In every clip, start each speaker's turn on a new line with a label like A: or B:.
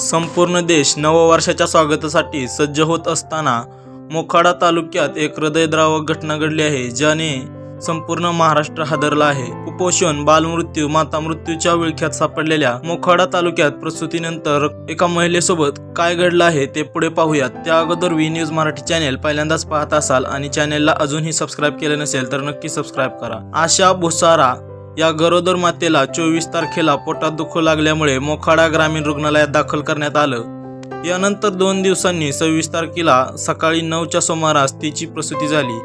A: संपूर्ण देश नववर्षाच्या स्वागतासाठी सज्ज होत असताना मोखाडा तालुक्यात एक हृदयद्रावक घटना घडली आहे ज्याने संपूर्ण महाराष्ट्र हादरला आहे. कुपोषण बालमृत्यू माता मृत्यूच्या विळख्यात सापडलेल्या मोखाडा तालुक्यात प्रसूतीनंतर एका महिलेसोबत काय घडलं आहे ते पुढे पाहूयात. त्या अगोदर व्ही न्यूज मराठी चॅनेल पहिल्यांदाच पाहत असाल आणि चॅनेलला अजूनही सबस्क्राईब केलं नसेल तर नक्की सबस्क्राईब करा. आशा भुसारा या गरोदर मातेला चोवीस तारखेला पोटात दुखू लागल्यामुळे मोखाडा ग्रामीण रुग्णालयात दाखल करण्यात आलं. यानंतर दोन दिवसांनी सव्वीस तारखेला सकाळी नऊच्या सुमारास तिची प्रसूती झाली.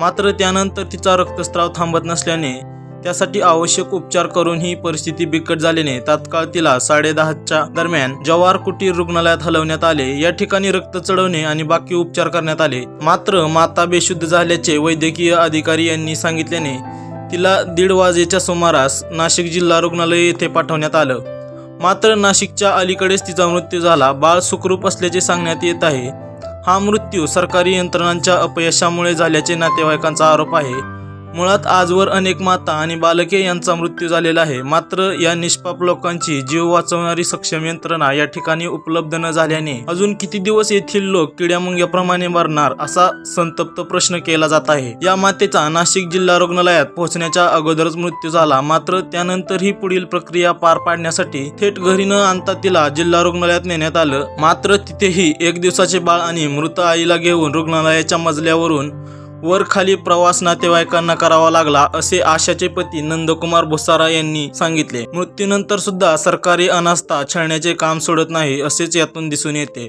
A: मात्र त्यानंतर तिचा रक्तस्राव थांबत नसल्याने त्यासाठी आवश्यक उपचार करून ही परिस्थिती बिकट झाल्याने तात्काळ तिला साडेदहाच्या दरम्यान जवाहर कुटीर रुग्णालयात हलवण्यात आले. या ठिकाणी रक्त चढवणे आणि बाकी उपचार करण्यात आले. मात्र माता बेशुद्ध झाल्याचे वैद्यकीय अधिकारी यांनी सांगितल्याने तिला दीड वाजेच्या सुमारास नाशिक जिल्हा रुग्णालय येथे पाठवण्यात आलं. मात्र नाशिकच्या अलीकडेच तिचा मृत्यू झाला. बाळ सुखरूप असल्याचे सांगण्यात येत आहे. हा मृत्यू सरकारी यंत्रणांच्या अपयशामुळे झाल्याचे नातेवाईकांचा आरोप आहे. मुळात आजवर अनेक माता आणि बालके यांचा मृत्यू झालेला आहे. मात्र या निष्पाप लोकांची जीव वाचवणारी सक्षम यंत्रणा या ठिकाणी उपलब्ध न झाल्याने अजून किती दिवस येथील लोक किड्यामुंग्याप्रमाणे मरणार असा संतप्त प्रश्न केला जात आहे. या मातेचा नाशिक जिल्हा रुग्णालयात पोहोचण्याच्या अगोदरच मृत्यू झाला. मात्र त्यानंतरही पुढील प्रक्रिया पार पाडण्यासाठी थेट घरी न आणता तिला जिल्हा रुग्णालयात नेण्यात आलं. मात्र तिथेही एक दिवसाचे बाळ आणि मृत आईला घेऊन रुग्णालयाच्या मजल्यावरून वर खाली प्रवास नातेवाईकांना करावा लागला असे आशाचे पती नंदकुमार भुसारा यांनी सांगितले. मृत्यूनंतर सुद्धा सरकारी अनास्था छळण्याचे काम सोडत नाही असेच यातून दिसून येते.